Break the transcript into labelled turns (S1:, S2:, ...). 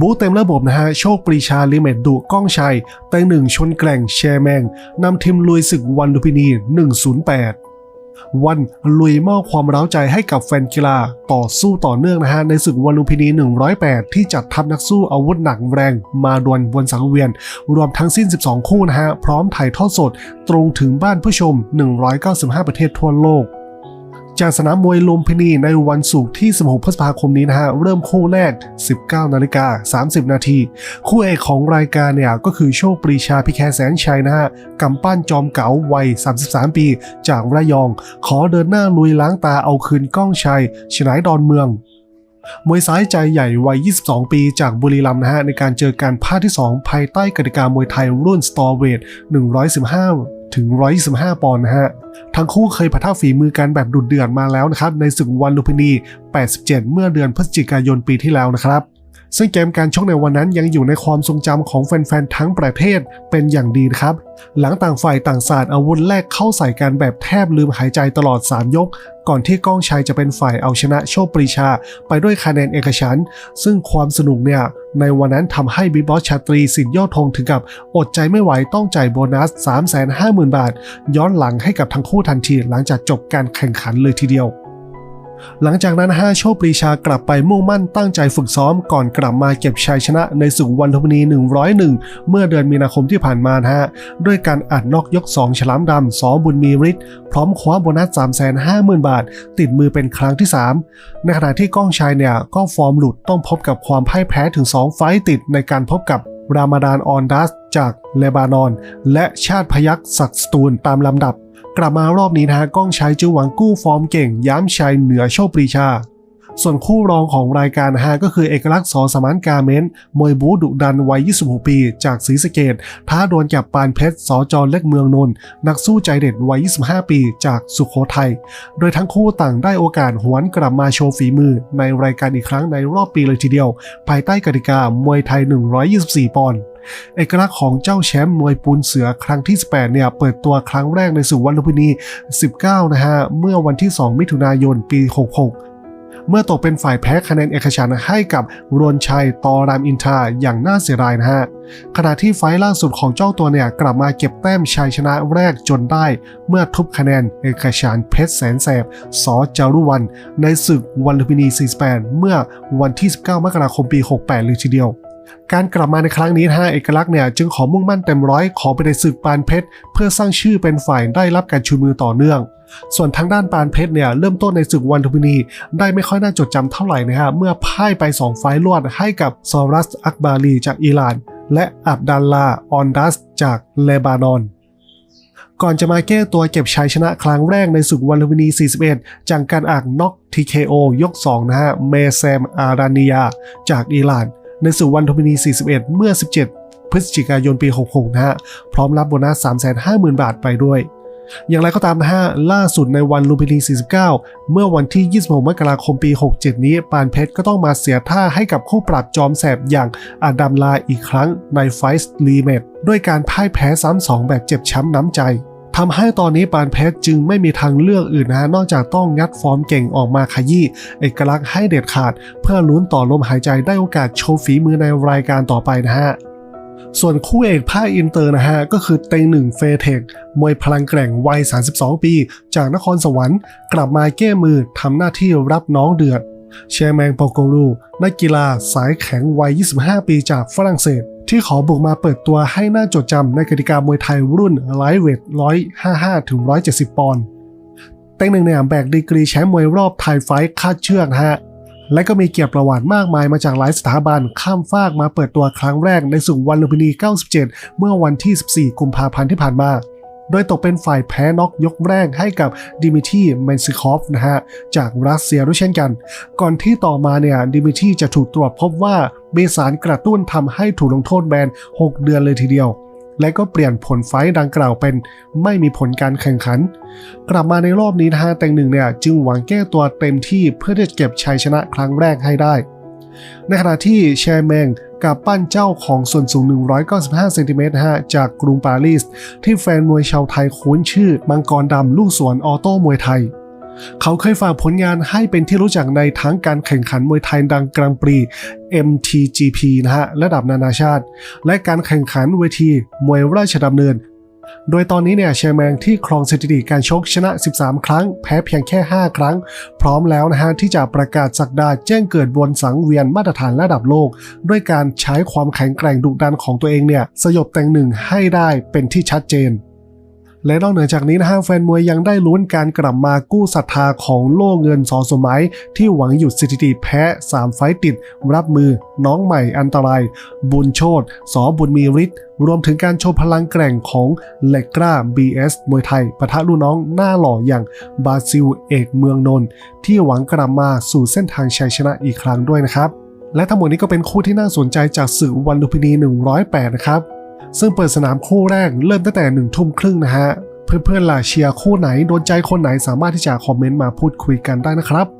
S1: บูเต็มระบบนะฮะ โชคปรีชาลิเมตดุก้องชัยเต็งหนึ่งชนแกร่งแชร์แมงนำทีมลุยศึกวันลุพินี 108 วันลุยมอบความร้าใจให้กับแฟนกีฬา ต่อสู้ต่อเนื่องนะฮะ ในศึกวันลุพินี 108 ที่จัดทัพนักสู้อาวุธหนักแรง มาดวลบนสังเวียน รวมทั้งสิ้น 12 คู่นะฮะ พร้อมถ่ายทอดสด ตรงถึงบ้านผู้ชม 195 ประเทศทั่วโลก จากสนามมวยลุมพินีในวันศุกร์ที่ 16 พฤษภาคมนี้นะฮะ เริ่มคู่แรก 19 นาฬิกา 30 นาที คู่เอกของรายการเนี่ย ก็คือโชคปรีชาพิแคแสนชัยนะฮะกำปั้นจอมเก๋าวัย 33 ปี จากระยอง ขอเดินหน้าลุยล้างตาเอาคืนก้องชัยชนายดอนเมือง มวยซ้ายใจใหญ่วัย 22 ปีจากบุรีรัมย์นะฮะในการเจอการภาคที่ 2 ภายใต้กติกามวยไทยรุ่นสตอร์เวท115 ถึง 125 ปอนด์นะฮะ ทั้งคู่เคยปะทะฝีมือกันแบบดุเดือดมาแล้วนะครับ ในศึกวันลุมพินี 87 เมื่อเดือนพฤศจิกายนปีที่แล้วนะครับ ซึ่งเกมการชกในวันนั้นยังอยู่ในความทรงจำของแฟนๆทั้งประเทศเป็นอย่างดีครับ หลังต่างฝ่ายต่างศาสาดอาวุธแรกเข้าใส่กันแบบแทบลืมหายใจตลอด 3 ยก ก่อนที่ก้องชัยจะเป็นฝ่ายเอาชนะโชคปรีชา ไปด้วยคะแนนเอกฉันท์ซึ่งความสนุกเนี่ย ในวันนั้นทำให้บิ๊กบอสชาตรีสินยอดธงถึงกับอดใจไม่ไหวต้องจ่ายโบนัส 350,000 บาท ย้อนหลังให้กับทั้งคู่ทันทีหลังจากจบการแข่งขันเลยทีเดียว หลังจากนั้นห้าโชคปรีชากลับไปมุ่งมั่นตั้งใจฝึกซ้อมก่อนกลับมาเก็บชัยชนะในศึกวันลุมนี 101 เมื่อเดือนมีนาคมที่ผ่านมาฮะด้วยการอัดนอกยก 2 ฉลามดำสอบุญมีฤทธิ์พร้อมคว้าโบนัส 350,000 บาท ติดมือเป็นครั้งที่ 3 ในขณะที่ก้องชัยเนี่ยก็ฟอร์มหลุดต้องพบกับความพ่ายแพ้ถึง 2 ไฟต์ติดในการพบกับรามาดานออนดัสจากเลบานอน และชาติพยักษ์ศักดิ์สตูลตามลำดับ กลับมารอบนี้นะฮะก้องชัยจึงหวังกู้ฟอร์มเก่ง ย้ำชัยเหนือโชคปรีชา ส่วนคู่รองของรายการฮะก็คือเอกลักษณ์สอสมานกาเมนมวยบูดุดันวัย 26 ปี จากศรีสะเกดท้าดวลกับปานเพชรสอจอเล็กเมืองนนท์นักสู้ใจเด็ดวัย 25 ปี จากสุโขทัย โดยทั้งคู่ต่างได้โอกาสหวนกลับมาโชว์ฝีมือ ในรายการอีกครั้งในรอบปีเลยทีเดียว ภายใต้กติกามวยไทย 124 ปอนด์เอกลักษณ์ของเจ้าแชมป์มวยปูนเสือครั้งที่ 18 เนี่ย เปิดตัวครั้งแรกในสู่วันลุมพินี19 นะฮะ เมื่อวันที่ 2 มิถุนายน ปี 66 เมื่อตกเป็นฝ่ายแพ้คะแนนเอกฉันให้กับรวนชัยตอรามอินทาอย่างน่าเสียดายนะฮะ ขณะที่ไฟล์ล่าสุดของเจ้าตัวเนี่ย กลับมาเก็บแต้มชัยชนะแรกจนได้ เมื่อทุบคะแนนเอกฉันเพชรแสนแสบสอจารุวัน ในศึกวันลุมพินี 48 เมื่อวันที่ 19 มกราคมปี 68 เลยทีเดียว การกลับมาในครั้งนี้นะฮะเอกลักษณ์เนี่ยจึงขอมุ่งมั่นเต็มร้อยขอไปในศึกปานเพชร เพื่อสร้างชื่อเป็นฝ่ายได้รับการชูมือต่อเนื่อง ส่วนทางด้านปานเพชรเนี่ยเริ่มต้นในศึกวันลุมพินี ได้ไม่ค่อยน่าจดจำเท่าไหร่นะฮะเมื่อพ่ายไป 2 ไฟล์รวดให้กับซอรัสอักบาลีจากอิหร่าน และอับดัลลาออนดัสจากเลบานอนก่อนจะมาแก้ตัวเก็บชัยชนะครั้งแรกในศึกวันลุมพินี 41 จากการอักน็อก TKO ยก 2 นะฮะ เมแซมอารานียา จากอิหร่าน ในศึกวันลุมพินี 41 เมื่อ 17 พฤศจิกายนปี 66 นะฮะ พร้อมรับโบนัส 350,000 บาทไปด้วย อย่างไรก็ตามนะฮะ ล่าสุดในวันลุมพินี 49 เมื่อวันที่ 26 มกราคมปี 67 นี้ ปานเพชรก็ต้องมาเสียท่าให้กับคู่ปรับจอมแสบอย่างอาดัมลาอีกครั้งในไฟส์ลีเมตด้วยการพ่ายแพ้ซ้ำสองแบบเจ็บช้ำน้ำใจ ทำให้ตอนนี้ปานเพชรจึงไม่มีทางเลือกอื่นนะ นอกจากต้องงัดฟอร์มเก่งออกมาขยี้เอกลักษณ์ให้เด็ดขาด เพื่อลุ้นต่อลมหายใจได้โอกาสโชว์ฝีมือในรายการต่อไปนะฮะส่วนคู่เอกภาคอินเตอร์นะฮะ ก็คือเต็งหนึ่งเฟเทคมวยพลังแกร่งวัย 32 ปี จากนครสวรรค์กลับมาแก้มือทำหน้าที่รับน้องเดือดเชแมงโปโกรูนักกีฬาสายแข็งวัย 25 ปีจากฝรั่งเศส ที่ขอบุกมาเปิดตัวให้น่าจดจำในกติกามวยไทยรุ่นไลท์เวท155ถึง170 ปอนด์เต็งหนึ่งเนี่ยแบกดีกรีแชมป์มวยรอบไทยไฟท์คาดเชือกฮะ และก็มีเกียรติประวัติมากมายมาจากหลายสถาบันข้ามฟากมาเปิดตัวครั้งแรกในสุขวันลุมพินี 97 เมื่อวันที่ 14 กุมภาพันธ์ที่ผ่านมา โดยตกเป็นฝ่ายแพ้น็อกยกแรกให้กับดิมิทีเมนซิคอฟนะฮะจากรัสเซียด้วยเช่นกัน ก่อนที่ต่อมาเนี่ยดิมิทีจะถูกตรวจพบว่ามีสารกระตุ้นทำให้ถูกลงโทษแบน 6 เดือนเลยทีเดียวและก็เปลี่ยนผลไฟดังกล่าวเป็นไม่มีผลการแข่งขัน กลับมาในรอบนี้นะฮะแต่งหนึ่งเนี่ยจึงหวังแก้ตัวเต็มที่เพื่อที่จะเก็บชัยชนะครั้งแรกให้ได้ ในขณะที่แชร์แมงกับปั้นเจ้าของส่วนสูง 195เซนติเมตรนะฮะจากกรุงปารีส ที่แฟนมวยชาวไทยคุ้นชื่อ มังกรดำลูกสวนออโต้มวยไทย เขาเคยฝากผลงานให้เป็นที่รู้จักในทั้งการแข่งขันมวยไทยดังกลางปรี MTGP นะฮะ ระดับนานาชาติ และการแข่งขันเวที มวยราชดำเนิน โดยตอนนี้เนี่ยเชร์แมงที่ครองสถิติการชกชนะ 13 ครั้ง แพ้เพียงแค่ 5 ครั้ง พร้อมแล้วนะฮะที่จะประกาศสักดาแจ้งเกิดบนสังเวียนมาตรฐานระดับโลก ด้วยการใช้ความแข็งแกร่งดุดันของตัวเองเนี่ยสยบแต่งหนึ่งให้ได้เป็นที่ชัดเจน และนอกเหนือจากนี้นะฮะแฟนมวยยังได้ลุ้นการกลับมากู้ศรัทธาของโล่เงินสอสมัย ที่หวังหยุดสถิติแพ้ 3 ไฟต์ติด รับมือ น้องใหม่อันตราย บุญโชตสอบุญมีฤทธิ์รวมถึงการโชว์พลังแกร่งของเล็กกล้า BS มวยไทยปะทะลูกน้องหน้าหล่ออย่างบาซิลเอกเมืองนนท์ที่หวังกลับมาสู่เส้นทางชัยชนะอีกครั้งด้วยนะครับ และทั้งหมดนี้ก็เป็นคู่ที่น่าสนใจจากสื่อวันลุมพินี 108 นะครับ ซึ่งเปิดสนามคู่แรกเริ่มตั้งแต่หนึ่งทุ่มครึ่งนะฮะ เพื่อนๆล่ะเชียร์คู่ไหนโดนใจคนไหนสามารถที่จะคอมเมนต์มาพูดคุยกันได้นะครับ